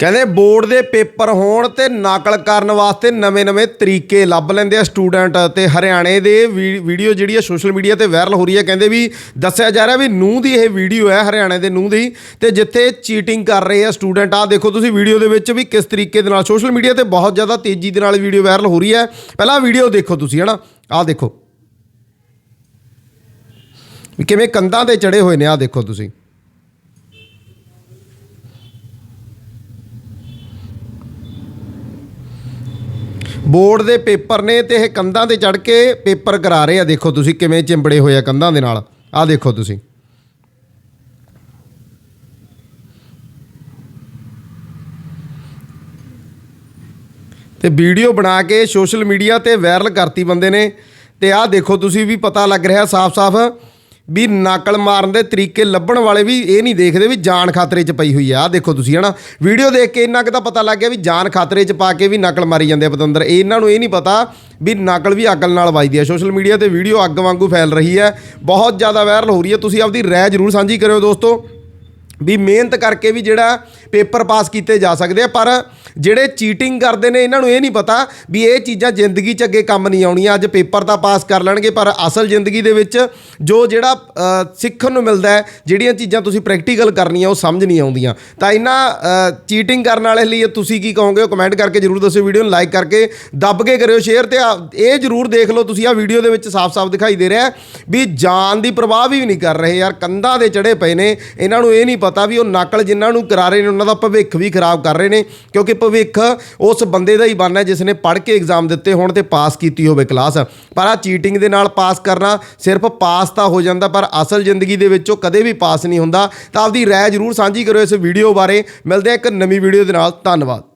ਕਹਿੰਦੇ ਬੋਰਡ ਦੇ ਪੇਪਰ ਹੋਣ ਤੇ ਨਕਲ ਕਰਨ ਵਾਸਤੇ ਨਵੇਂ-ਨਵੇਂ ਤਰੀਕੇ ਲੱਭ ਲੈਂਦੇ ਆ ਸਟੂਡੈਂਟ ਤੇ ਹਰਿਆਣੇ ਦੇ ਵੀ- ਵੀਡੀਓ ਜਿਹੜੀ ਹੈ ਸੋਸ਼ਲ ਮੀਡੀਆ ਤੇ ਵਾਇਰਲ ਹੋ ਰਹੀ ਹੈ ਕਹਿੰਦੇ ਵੀ ਦੱਸਿਆ ਜਾ ਰਿਹਾ ਵੀ ਨੂੰਹ ਦੀ ਇਹ ਵੀਡੀਓ ਹੈ ਹਰਿਆਣੇ ਦੇ ਨੂੰਹ ਦੀ ਤੇ ਜਿੱਥੇ ਚੀਟਿੰਗ ਕਰ ਰਹੇ ਆ ਸਟੂਡੈਂਟ। ਆ ਦੇਖੋ ਤੁਸੀਂ ਵੀਡੀਓ ਦੇ ਵਿੱਚ ਵੀ ਕਿਸ ਤਰੀਕੇ ਦੇ ਨਾਲ ਸੋਸ਼ਲ ਮੀਡੀਆ ਤੇ ਬਹੁਤ ਜ਼ਿਆਦਾ ਤੇਜ਼ੀ ਦੇ ਨਾਲ ਵੀਡੀਓ ਵਾਇਰਲ ਹੋ ਰਹੀ ਹੈ ਪਹਿਲਾਂ ਵੀਡੀਓ ਦੇਖੋ ਤੁਸੀਂ, ਹਨਾ? ਆਹ ਦੇਖੋ। ਕਿਵੇਂ ਕੰਧਾਂ ਤੇ ਚੜੇ ਹੋਏ ਨੇ, ਆਹ ਦੇਖੋ ਤੁਸੀਂ। ਬੋਰਡ ਦੇ ਪੇਪਰ ਨੇ ਤੇ ਇਹ ਕੰਧਾਂ ਤੇ ਚੜ ਕੇ ਪੇਪਰ ਕਰਾ ਰਹੇ ਆ। ਦੇਖੋ ਤੁਸੀਂ ਕਿਵੇਂ ਚਿੰਬੜੇ ਹੋਏ ਆ ਕੰਧਾਂ ਦੇ ਨਾਲ। ਆਹ ਦੇਖੋ ਤੁਸੀਂ। ਤੇ ਵੀਡੀਓ ਬਣਾ ਕੇ ਸੋਸ਼ਲ ਮੀਡੀਆ ਤੇ ਵਾਇਰਲ ਕਰਤੀ ਬੰਦੇ ਨੇ। ਤੇ ਆਹ ਦੇਖੋ ਤੁਸੀਂ ਵੀ ਪਤਾ ਲੱਗ ਰਿਹਾ ਸਾਫ਼-ਸਾਫ਼। ਵੀ ਨਕਲ ਮਾਰਨ ਦੇ ਤਰੀਕੇ ਲੱਭਣ ਵਾਲੇ ਵੀ ਇਹ ਨਹੀਂ ਦੇਖਦੇ ਵੀ ਜਾਨ ਖਤਰੇ 'ਚ ਪਈ ਹੋਈ ਆ। ਆਹ ਦੇਖੋ ਤੁਸੀਂ, ਹਨਾ? ਵੀਡੀਓ ਦੇਖ ਕੇ ਇੰਨਾ ਕੁ ਤਾਂ ਪਤਾ ਲੱਗ ਗਿਆ ਵੀ ਜਾਨ ਖਤਰੇ 'ਚ ਪਾ ਕੇ ਵੀ ਨਕਲ ਮਾਰੀ ਜਾਂਦੇ ਆ ਪਤੰਦਰ। ਇਹਨਾਂ ਨੂੰ ਇਹ ਨਹੀਂ ਪਤਾ ਵੀ ਨਕਲ ਵੀ ਅਕਲ ਨਾਲ ਵੱਜਦੀ ਆ। ਸੋਸ਼ਲ ਮੀਡੀਆ ਤੇ ਵੀਡੀਓ ਅੱਗ ਵਾਂਗੂ ਫੈਲ ਰਹੀ ਹੈ ਬਹੁਤ ਜ਼ਿਆਦਾ ਵਾਇਰਲ ਹੋ ਰਹੀ ਹੈ ਤੁਸੀਂ ਆਪਦੀ ਰਾਏ ਜ਼ਰੂਰ ਸਾਂਝੀ ਕਰਿਓ ਦੋਸਤੋ। ਵੀ ਮਿਹਨਤ ਕਰਕੇ ਵੀ ਜਿਹੜਾ ਪੇਪਰ ਪਾਸ ਕੀਤੇ ਜਾ ਸਕਦੇ ਆ, ਪਰ ਜਿਹੜੇ ਚੀਟਿੰਗ ਕਰਦੇ ਨੇ, ਇਹਨਾਂ ਨੂੰ ਇਹ ਨਹੀਂ ਪਤਾ ਵੀ ਇਹ ਚੀਜ਼ਾਂ ਜ਼ਿੰਦਗੀ 'ਚ ਅੱਗੇ ਕੰਮ ਨਹੀਂ ਆਉਣੀਆਂ, ਅੱਜ ਪੇਪਰ ਤਾਂ ਪਾਸ ਕਰ ਲੈਣਗੇ, ਪਰ ਅਸਲ ਜ਼ਿੰਦਗੀ ਦੇ ਵਿੱਚ ਜੋ ਜਿਹੜਾ ਸਿੱਖਣ ਨੂੰ ਮਿਲਦਾ ਹੈ, ਜਿਹੜੀਆਂ ਚੀਜ਼ਾਂ ਤੁਸੀਂ ਪ੍ਰੈਕਟੀਕਲ ਕਰਨੀਆਂ, ਉਹ ਸਮਝ ਨਹੀਂ ਆਉਂਦੀਆਂ। ਤਾਂ ਇਹਨਾਂ ਚੀਟਿੰਗ ਕਰਨ ਵਾਲੇ ਲਈ ਤੁਸੀਂ ਕੀ ਕਹੋਗੇ? ਉਹ ਕਮੈਂਟ ਕਰਕੇ ਜਰੂਰ ਦੱਸਿਓ ਵੀਡੀਓ ਨੂੰ ਲਾਈਕ ਕਰਕੇ ਦੱਬ ਕੇ ਕਰਿਓ ਸ਼ੇਅਰ ਤੇ ਆ- ਇਹ ਜਰੂਰ ਦੇਖ ਲਓ, ਤੁਸੀਂ ਆ ਵੀਡੀਓ ਦੇ ਵਿੱਚ ਸਾਫ਼-ਸਾਫ਼ ਦਿਖਾਈ ਦੇ ਰਿਹਾ ਵੀ ਜਾਨ ਦੀ ਪਰਵਾਹ ਵੀ ਨਹੀਂ ਕਰ ਰਹੇ ਯਾਰ, ਕੰਧਾਂ ਦੇ ਚੜੇ ਪਏ ਨੇ, ਇਹਨਾਂ ਨੂੰ ਇਹ ਨਹੀਂ ਪਤਾ ਵੀ ਉਹ ਨਕਲ ਜਿਨ੍ਹਾਂ ਨੂੰ ਕਰਾਰੇ ਨੇ ਉਹਨਾਂ ਦਾ ਭਵਿੱਖ ਵੀ ਖਰਾਬ ਕਰ ਰਹੇ ਨੇ, ਕਿਉਂਕਿ ਭਵਿੱਖ ਉਸ ਬੰਦੇ ਦਾ ਹੀ ਬਣਨਾ ਜਿਸ ਨੇ ਪੜ੍ਹ ਕੇ ਐਗਜ਼ਾਮ ਦਿੱਤੇ ਹੋਣ ਤੇ ਪਾਸ ਕੀਤੀ ਹੋਵੇ ਕਲਾਸ ਪਰ ਆ ਚੀਟਿੰਗ ਦੇ ਨਾਲ ਪਾਸ ਕਰਨਾ ਸਿਰਫ ਪਾਸ ਤਾਂ ਹੋ ਜਾਂਦਾ, ਪਰ ਅਸਲ ਜ਼ਿੰਦਗੀ ਦੇ ਵਿੱਚ ਉਹ ਕਦੇ ਵੀ ਪਾਸ ਨਹੀਂ ਹੁੰਦਾ। ਤਾਂ ਆਪਦੀ ਰਾਏ ਜਰੂਰ ਸਾਂਝੀ ਕਰੋ ਇਸ ਵੀਡੀਓ ਬਾਰੇ। ਮਿਲਦੇ ਆ ਇੱਕ ਨਵੀਂ ਵੀਡੀਓ ਦੇ ਨਾਲ। ਧੰਨਵਾਦ।